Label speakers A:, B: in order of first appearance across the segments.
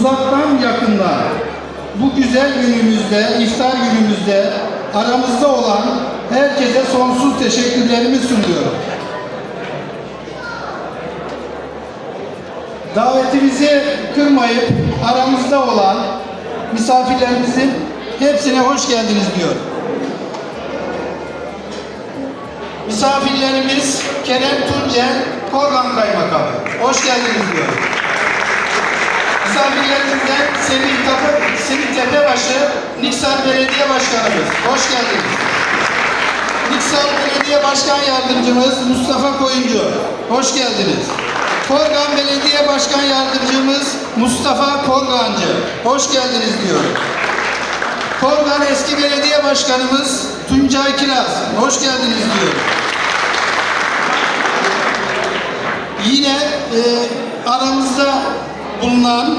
A: uzaktan yakından bu güzel günümüzde, iftar günümüzde aramızda olan herkese sonsuz teşekkürlerimi sunuyorum. Davetimizi kırmayıp aramızda olan misafirlerimizin hepsine hoş geldiniz diyorum. Misafirlerimiz Kerem Tuncel, Korgan Kaymakamı. Hoş geldiniz diyorum. Misafirlerimizden Semih, Tepe, Semih Tepebaşı, Niksar Belediye Başkanımız. Hoş geldiniz. Niksar Belediye Başkan Yardımcımız Mustafa Koyuncu. Hoş geldiniz. Korgan Belediye Başkan Yardımcımız Mustafa Korgancı. Hoş geldiniz diyorum. Korgan eski belediye başkanımız Tuncay Kiraz. Hoş geldiniz diyorum. Yine e, aramızda bulunan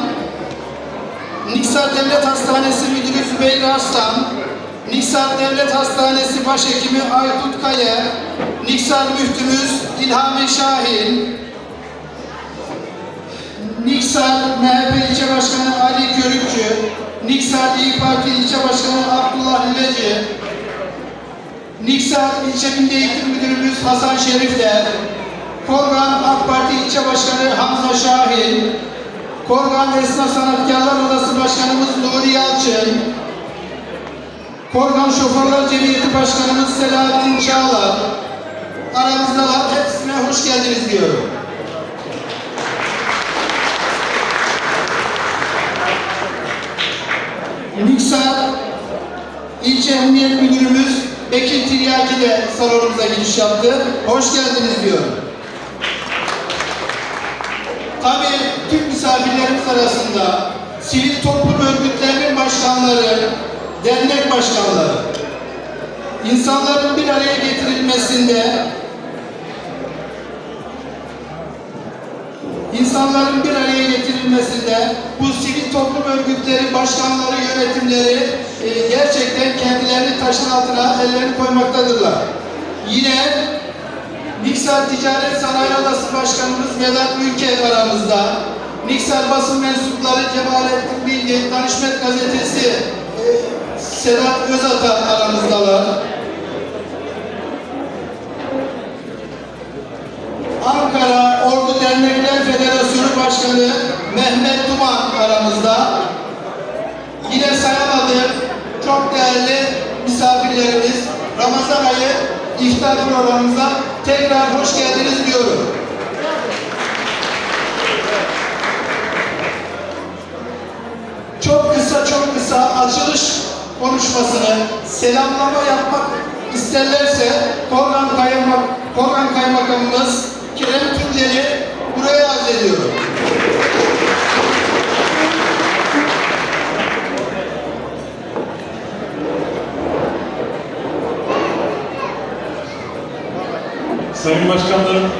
A: Niksar Devlet Hastanesi Müdürü Zübeyir Arslan, Niksar Devlet Hastanesi Başhekimi Aykut Kaya, Niksar Müftümüz İlhami Şahin, Niksar MHP İlçe Başkanı Ali Körükçü, Niksar İYİ Parti İlçe Başkanı Abdullah Lüleci, Niksar İlçe Milli Eğitim Müdürümüz Hasan Şerifler, Korgan AK Parti İlçe Başkanı Hamza Şahin, Korgan Esnaf Sanatkarlar Odası Başkanımız Nuri Yalçın, Korgan Şoförler Cemiyeti Başkanımız Selahattin Çağlar, aramızdalar. Hepsine hoş geldiniz diyorum. Niksar İlçe Emniyet Müdürümüz Bekir Tiryaki de salonumuza giriş yaptı. Hoş geldiniz diyor. Tabii misafirlerimiz arasında sivil toplum örgütlerinin başkanları, dernek başkanları, insanların bir araya getirilmesinde insanların bir araya getirilmesinde bu sivil toplum örgütleri, başkanları, yönetimleri e, gerçekten kendilerini taşın altına ellerini koymaktadırlar. Yine Niksar Ticaret Sanayi Odası Başkanımız Vedat Ülker aramızda. Niksar basın mensupları Cemalettin Bilgi, Danışmet Gazetesi e, Sedat Özatan aramızdalar. Ankara Ordu Dernekler Federasyonu Başkanı Mehmet Duman aramızda. Yine sayamadım çok değerli misafirlerimiz Ramazan ayı iftar programımıza tekrar hoş geldiniz diyorum. Çok kısa açılış konuşmasını selamlama yapmak isterlerse Korgan, Kaymak, Korgan Kaymakamımız Kerem Tuncel'i buraya arz ediyorum.
B: Sayın Başkanlarım,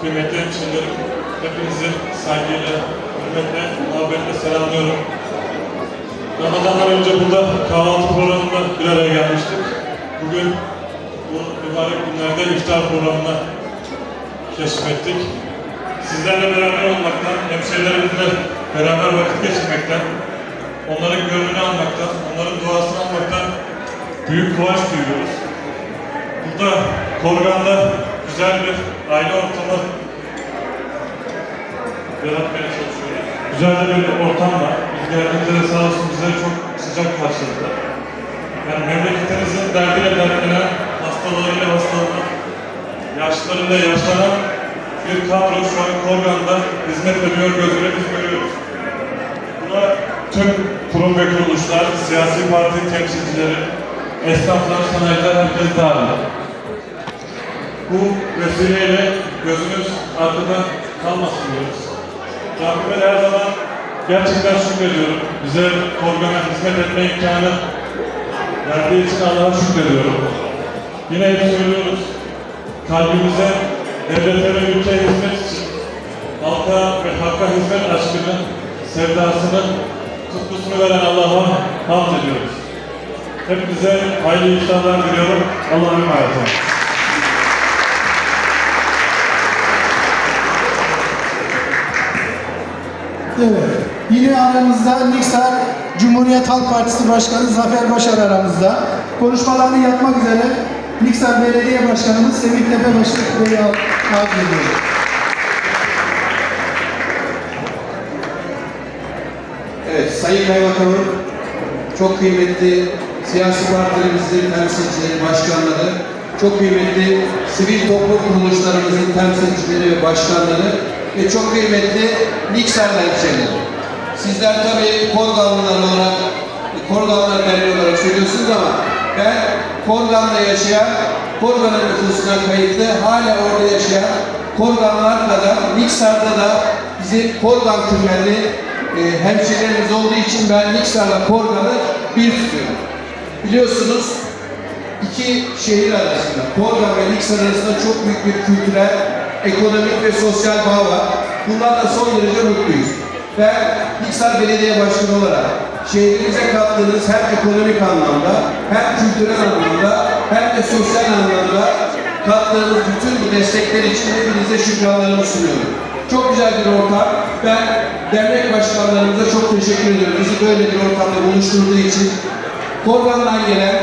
B: kıymetli hemşehrilerim, hepinizi saygıyla, hürmetle, muhabbetle selamlıyorum. Ramazandan önce burada kahvaltı programında bir araya gelmiştik. Bugün bu mübarek günlerde iftar programına keşfettik. Sizlerle beraber olmaktan, hemşehrilerimizle beraber vakit geçirmekten, onların gönlünü almaktan, onların duasını almaktan büyük kıvanç duyuyoruz. Burada Korgan'da güzel bir aile ortamı yaratmaya çalışıyoruz. Güzel de bir ortam var. Biz geldiğimizde de sağ olsun bize çok sıcak karşıladılar. Yani memleketimizin derdiyle dertlenen, hastalarıyla hastalanan, yaşlılarıyla yaşlanan bir kadro şu an Korgan'da hizmet ediyor, gözüyle biz görüyoruz. Buna tüm kurum ve kuruluşlar, siyasi parti temsilcileri, esnaflar, sanayiciler, herkes dahil. Bu vesileyle gözünüz arkada kalmasın diyoruz. Rabbime her zaman gerçekten şükrediyorum. Bize Korgan'a hizmet etme imkanı verdiği için Allah'a şükrediyorum. Yine hep söylüyoruz. Kalbimize, devlete ve ülkeye hizmet için halka ve hakka hizmet aşkını, sevdasını, tutkusunu veren Allah'a hamd ediyoruz. Hepinize hayırlı iftarlar diliyorum. Allah'a emanet olun.
A: Evet. Yine aramızda Niksar Cumhuriyet Halk Partisi Başkanı Zafer Başar aramızda. Konuşmalarını yapmak üzere Niksar Belediye Başkanımız Semih Tepebaşı Bey'i arz ediyorum.
C: Evet, Sayın Kaymakamım, çok kıymetli siyasi partilerimizin temsilcileri, başkanları, çok kıymetli sivil toplum kuruluşlarımızın temsilcileri ve başkanları ve çok kıymetli Niksar hemşehrileri. Sizler tabii Korganlılar olarak, Korganlılar Derneği olarak söylüyorsunuz ama ben Korgan'da yaşayan, Korgan'ın nüfusuna kayıtlı, hala orada yaşayan Korganlarla da, Niksar'da da bizim Korgan kökenli e, hemşehrilerimiz olduğu için ben Niksar'la Korgan'ı bir tutuyorum. Biliyorsunuz iki şehir arasında, Korgan ve Niksar arasında çok büyük bir kültürel, ekonomik ve sosyal bağ var. Bunlarla son derece mutluyuz. Ben Niksar Belediye Başkanı olarak şehrimize kattığınız hem ekonomik anlamda, hem kültürel anlamda, hem de sosyal anlamda kattığınız bütün bu destekler için hepinize şükranlarımı sunuyorum. Çok güzel bir ortam. Ben dernek başkanlarımıza çok teşekkür ediyorum. Bizi böyle bir ortamda buluşturduğu için. Korgan'dan gelen,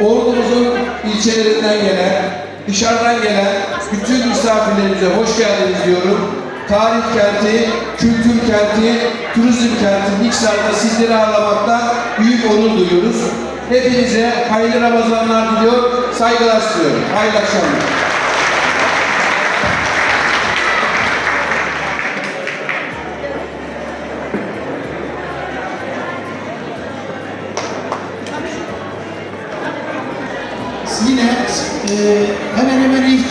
C: ordumuzun ilçelerinden gelen, dışarıdan gelen bütün misafirlerimize hoş geldiniz diyorum. Tarih kenti, kültür kenti, turizm kenti Niksar'da sizleri ağırlamakta büyük onur duyuyoruz. Hepinize hayırlı Ramazanlar diliyor, saygılar sunuyorum. Hayırlı akşamlar.
A: Yine e, hemen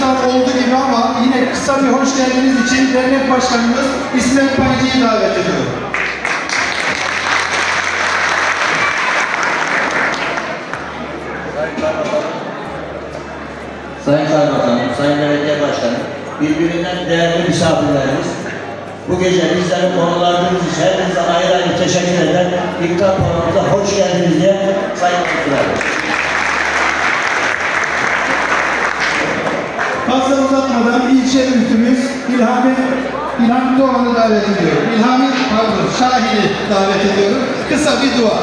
A: iftar oldu gibi ama yine kısa bir hoş geldiniz için dernek başkanımız İsmet Paycı'yı davet ediyorum.
D: Sayın Kaymakamım, Sayın Belediye Başkanım, birbirinden değerli misafirlerimiz, bu gece bizleri konulardığınız için hepinize ayrı ayrı teşekkür eder. Dikkat konumuza hoş geldiniz diye saygılar
A: Fazla uzatmadan ilçe müftümüz İlhami İlhami Doğan'ı davet ediyorum. İlhami pardon Şahin'i davet ediyorum. Kısa bir dua.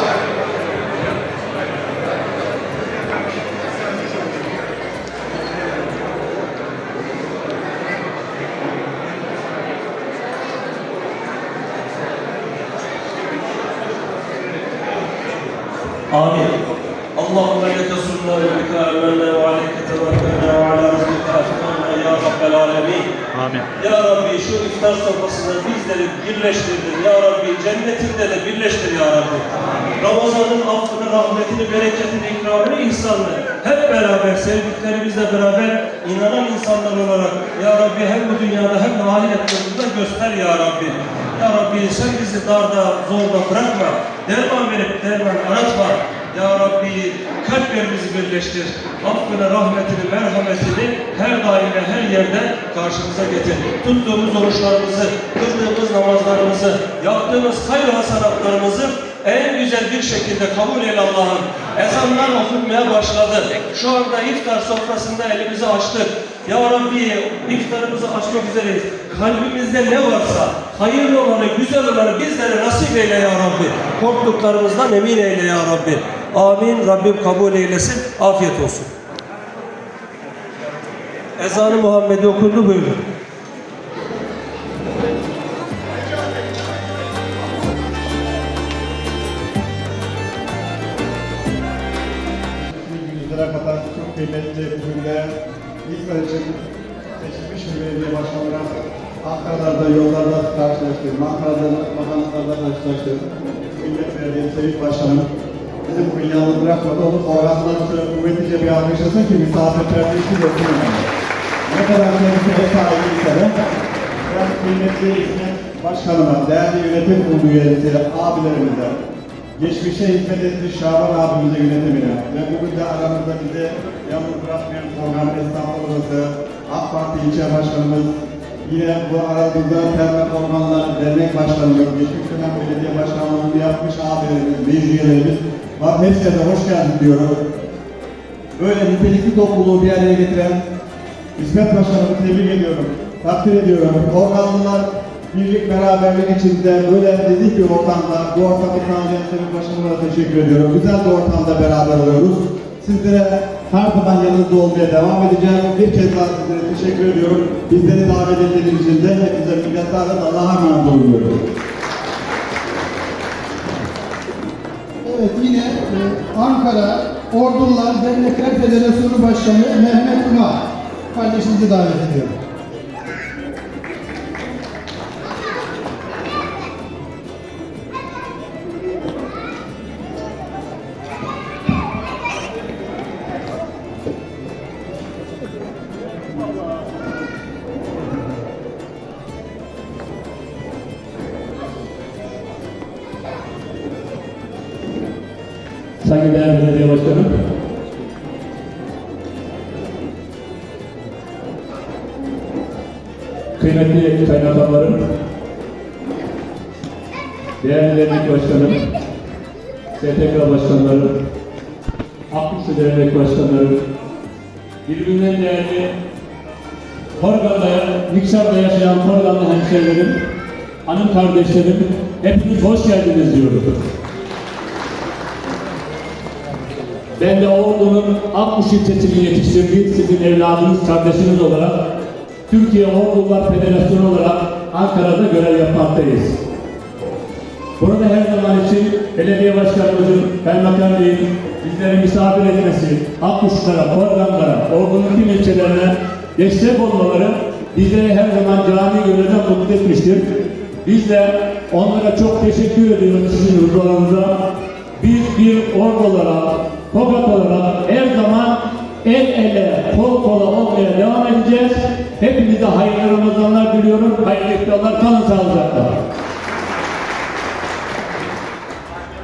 E: Amin.
B: Amin.
E: Ya Rabbi şu iftar sofrasında bizleri birleştirdin. Ya Rabbi cennetinde de birleştir Ya Rabbi. Ramazan'ın affını, rahmetini, bereketini, ikramını, ihsanını hep beraber sevdiklerimizle beraber inanan insanlar olarak Ya Rabbi hem bu dünyada hem de ahiretlerimizde göster Ya Rabbi. Ya Rabbi sen bizi darda, zorda bırakma. Derman verip derman aratma. Ya Rabbi kalplerimizi birleştir. Affını, rahmetini, merhametini her daim ve her yerde karşımıza getir. Tuttuğumuz oruçlarımızı, kıldığımız namazlarımızı, yaptığımız hayır hasanatlarımızı en güzel bir şekilde kabul eyle Allah'ım. Ezanlar okunmaya başladı. Şu anda iftar sofrasında elimizi açtık. Ya Rabbi iftarımızı açmak üzereyiz. Kalbimizde ne varsa hayırlı olanı, güzel olanı bizlere nasip eyle ya Rabbi. Korktuklarımızdan emin eyle ya Rabbi. Amin. Rabbim kabul eylesin. Afiyet olsun. Ezanı Muhammed'i okundu buyurun.
F: Kıymetli bugün de ilk önce seçilmiş belediye başkanı Ankara'da yollarda karşılaştım, Ankara'da bakanlıklarda karşılaştım. Millet Belediye Sevik Başkanım bizi bugün yalnız bırakmadı. Onu programdan şöyle kuvvetlice bir alkışlasın ki misafirperverlik olsun önemli. Ne kadar kendisi ev sahibiyse de ben kıymetli İsmet Başkanıma, değerli yönetim kurulu üyeleri, abilerimize, geçmişe hizmet etmiş Şaban abimize yönetimine ve bugün de aramızda bizi yalnız bırakmayan program esnaflarımızı, AK Parti ilçe başkanımız, yine bu aramızda Termek Ormanlar Dernek Başkanımız, geçmiş dönem belediye başkanlığını yapmış abilerimiz, meclis üyelerimiz var. Hepsine de hoş geldin diyorum. Böyle nitelikli topluluğu bir araya getiren İsmet Başkanımı tebrik ediyorum. Takdir ediyorum. Organlılar birlik beraberlik içinde böyle nezih bir ortamda bu ortamı sağlayan Sayın Başkanıma teşekkür ediyorum. Güzel bir ortamda beraber oluyoruz. Sizlere her zaman yanınızda olmaya devam edeceğim. Bir kez daha sizlere teşekkür ediyorum. Bizleri davet ettiğiniz için de hepinize minnettarız. Allah'a emanet olun.
A: Evet yine e, Ankara Ordular Dernekler Federasyonu Başkanı Mehmet Umar kardeşimizi davet ediyorum.
G: Saygıdeğer Belediye Başkanım, kıymetli kaymakamlarım, değerli dernek başkanım, STK başkanları, Akkusu dernek başkanları, birbirinden değerli Torgan'da, Niksar'da yaşayan Torganlı hemşehrilerim, hanım kardeşlerim, hepiniz hoş geldiniz diyorum. Ben de Ordu'nun Akkuş ilçesini yetiştirdiğim sizin evladınız, kardeşiniz olarak Türkiye Ordular Federasyonu olarak Ankara'da görev yapmaktayız. Burada her zaman için belediye başkanımızın, kaymakam beyin bizleri misafir etmesi, Akkuşlara, Organlara, Ordu'nun tüm ilçelerine destek olmaları bizleri her zaman cani gönülden mutlu etmiştir. Biz de onlara çok teşekkür ediyoruz sizin huzurlarınıza. Biz bir ordu olarak, Tokat olarak her zaman el ele, kol kola olmaya devam edeceğiz. Hepinize hayırlı Ramazanlar diliyorum. Hayırlı iftarlar. Kalın sağlıcakla.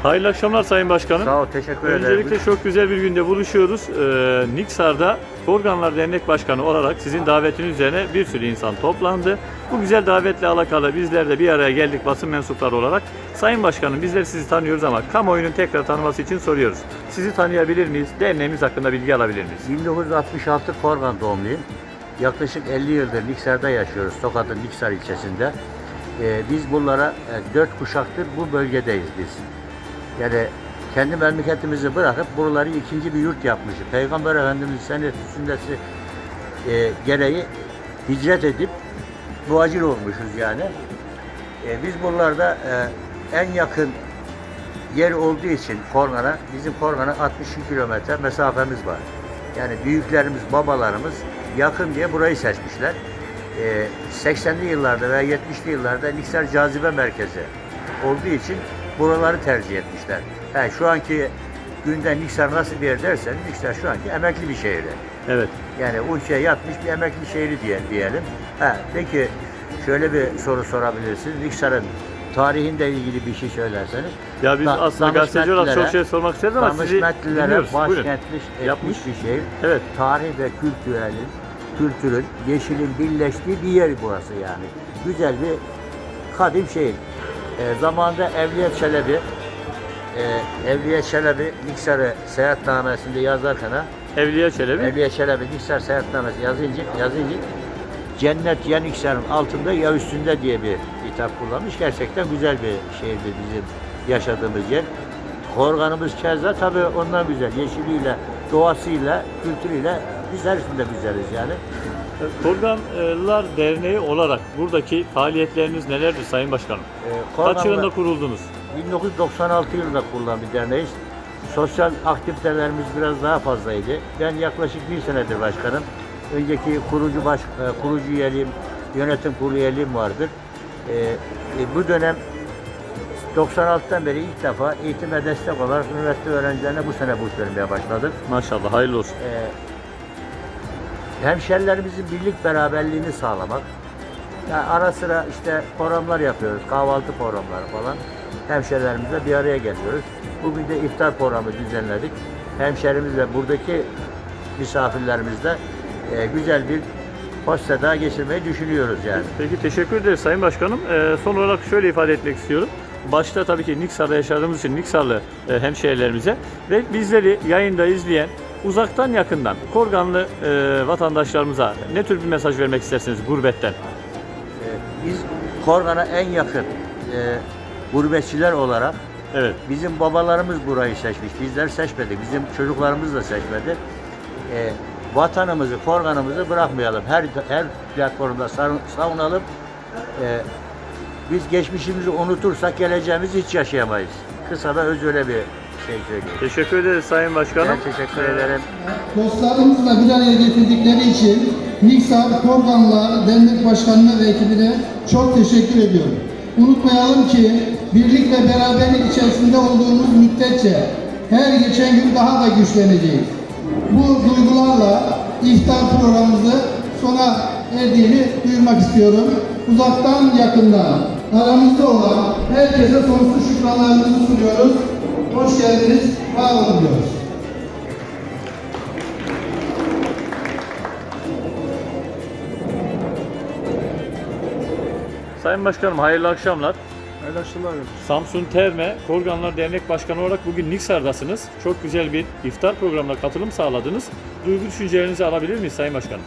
H: Hayırlı akşamlar Sayın Başkanım.
D: Sağ ol, teşekkür ederim.
H: Öncelikle çok güzel bir günde buluşuyoruz. Ee, Niksar'da Organlar Dernek Başkanı olarak sizin davetiniz üzerine bir sürü insan toplandı. Bu güzel davetle alakalı bizler de bir araya geldik basın mensupları olarak. Sayın Başkanım bizler sizi tanıyoruz ama kamuoyunun tekrar tanıması için soruyoruz. Sizi tanıyabilir miyiz? Derneğimiz hakkında bilgi alabilir miyiz?
D: 1966 Korgan doğumluyum. Yaklaşık 50 yıldır Niksar'da yaşıyoruz. Tokat'ın Niksar ilçesinde. Ee, biz bunlara e, dört kuşaktır bu bölgedeyiz biz. Yani kendi memleketimizi bırakıp buraları ikinci bir yurt yapmışız. Peygamber Efendimiz senet sünnesi e, gereği hicret edip muhacir olmuşuz yani. E, biz buralarda e, en yakın yer olduğu için Korgan'a, bizim Korgan'a 62 kilometre mesafemiz var. Yani büyüklerimiz, babalarımız yakın diye burayı seçmişler. Ee, 80'li yıllarda veya 70'li yıllarda Niksar cazibe merkezi olduğu için buraları tercih etmişler. Ha, şu anki günde Niksar nasıl bir yer dersen Niksar şu anki emekli bir şehri.
H: Evet.
D: Yani uykuya yatmış bir emekli şehri diye, diyelim. Ha, peki şöyle bir soru sorabilirsiniz. Niksar'ın tarihinde ilgili bir şey söylerseniz.
H: Ya biz
D: Da-
H: aslında gazeteci olarak çok şey sormak isteriz ama sizi dinliyoruz. Buyurun. Yapmış.
D: bir şehir.
H: Evet.
D: Tarih ve kültürelin, kültürün, yeşilin birleştiği bir yer burası yani. Güzel bir kadim şehir. E, zamanında Evliya Çelebi, e, Evliya Çelebi Niksar'ı seyahatnamesinde yazarken ha,
H: Evliya Çelebi.
D: Evliya Çelebi Niksar seyahatnamesi yazınca, yazınca Cennet ya Niksar'ın altında ya üstünde diye bir hitap kullanmış. Gerçekten güzel bir şehirdi bizim yaşadığımız yer. Korganımız keza tabii ondan güzel. Yeşiliyle, doğasıyla, kültürüyle biz her üstünde güzeliz yani.
H: Korganlar Derneği olarak buradaki faaliyetleriniz nelerdir Sayın Başkanım?
D: Ee,
H: Kaç
D: Korgan'la-
H: yılında kuruldunuz?
D: 1996 yılında kurulan bir derneğiz. Sosyal aktivitelerimiz biraz daha fazlaydı. Ben yaklaşık bir senedir başkanım. Önceki kurucu baş, e, kurucu üyeliğim, yönetim kurulu üyeliğim vardır. Ee, e, bu dönem 96'dan beri ilk defa eğitime destek olarak üniversite öğrencilerine bu sene burs vermeye başladık.
H: Maşallah hayırlı olsun.
D: Ee, hemşerilerimizin birlik beraberliğini sağlamak. Yani ara sıra işte programlar yapıyoruz, kahvaltı programları falan. Hemşerilerimizle bir araya geliyoruz. Bugün de iftar programı düzenledik. Hemşerimizle buradaki misafirlerimizle e, güzel bir hoş daha geçirmeyi düşünüyoruz yani.
H: Peki teşekkür ederiz Sayın Başkanım. Ee, son olarak şöyle ifade etmek istiyorum. Başta tabii ki Niksar'da yaşadığımız için Niksarlı e, hemşehrilerimize ve bizleri yayında izleyen uzaktan yakından Korganlı e, vatandaşlarımıza ne tür bir mesaj vermek istersiniz gurbetten?
D: E, biz Korgan'a en yakın e, gurbetçiler olarak
H: Evet.
D: bizim babalarımız burayı seçmiş. Bizler seçmedik. Bizim çocuklarımız da seçmedi. E, vatanımızı, Korgan'ımızı bırakmayalım. Her her platformda savun- savunalım. E, biz geçmişimizi unutursak geleceğimizi hiç yaşayamayız. Kısa da öz öyle bir şey söyleyeyim.
H: Teşekkür ederiz Sayın Başkanım.
D: Ben teşekkür ederim.
A: Dostlarımızla bir araya getirdikleri için Niksar Korganlar Dernek Başkanı'na ve ekibine çok teşekkür ediyorum. Unutmayalım ki birlik ve beraberlik içerisinde olduğumuz müddetçe her geçen gün daha da güçleneceğiz. Bu duygularla iftar programımızı sona erdiğini duyurmak istiyorum. Uzaktan yakından aramızda olan herkese sonsuz şükranlarımızı sunuyoruz. Hoş geldiniz, var olun diyoruz.
H: Sayın Başkanım hayırlı akşamlar.
I: Hayırlı akşamlar.
H: Samsun Terme Korganlar Dernek Başkanı olarak bugün Niksar'dasınız. Çok güzel bir iftar programına katılım sağladınız. Duygu düşüncelerinizi alabilir miyiz Sayın Başkanım?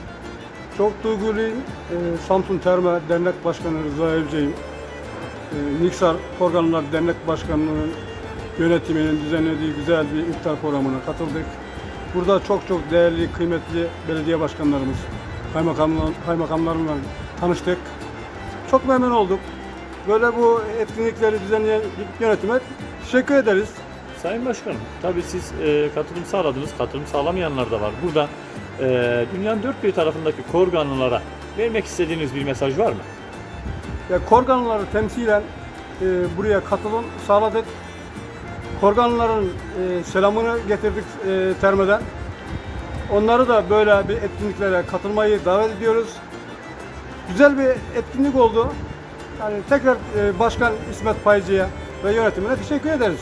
I: Çok duyguluyum. Ee, Samsun Terme Dernek Başkanı Rıza Evciyim. Ee, Niksar Organlar Dernek Başkanlığı'nın yönetiminin düzenlediği güzel bir iftar programına katıldık. Burada çok çok değerli, kıymetli belediye başkanlarımız, kaymakamlar, kaymakamlarla tanıştık. Çok memnun olduk. Böyle bu etkinlikleri düzenleyen yönetime teşekkür ederiz.
H: Sayın Başkanım, tabii siz e, katılım sağladınız, katılım sağlamayanlar da var. Burada e, dünyanın dört bir tarafındaki Korganlılara vermek istediğiniz bir mesaj var mı?
I: Ya Korganlıları temsilen e, buraya katılım sağladık. Korganlıların e, selamını getirdik e, Terme'den. Onları da böyle bir etkinliklere katılmayı davet ediyoruz. Güzel bir etkinlik oldu. Yani tekrar e, Başkan İsmet Paycı'ya ve yönetimine teşekkür ederiz.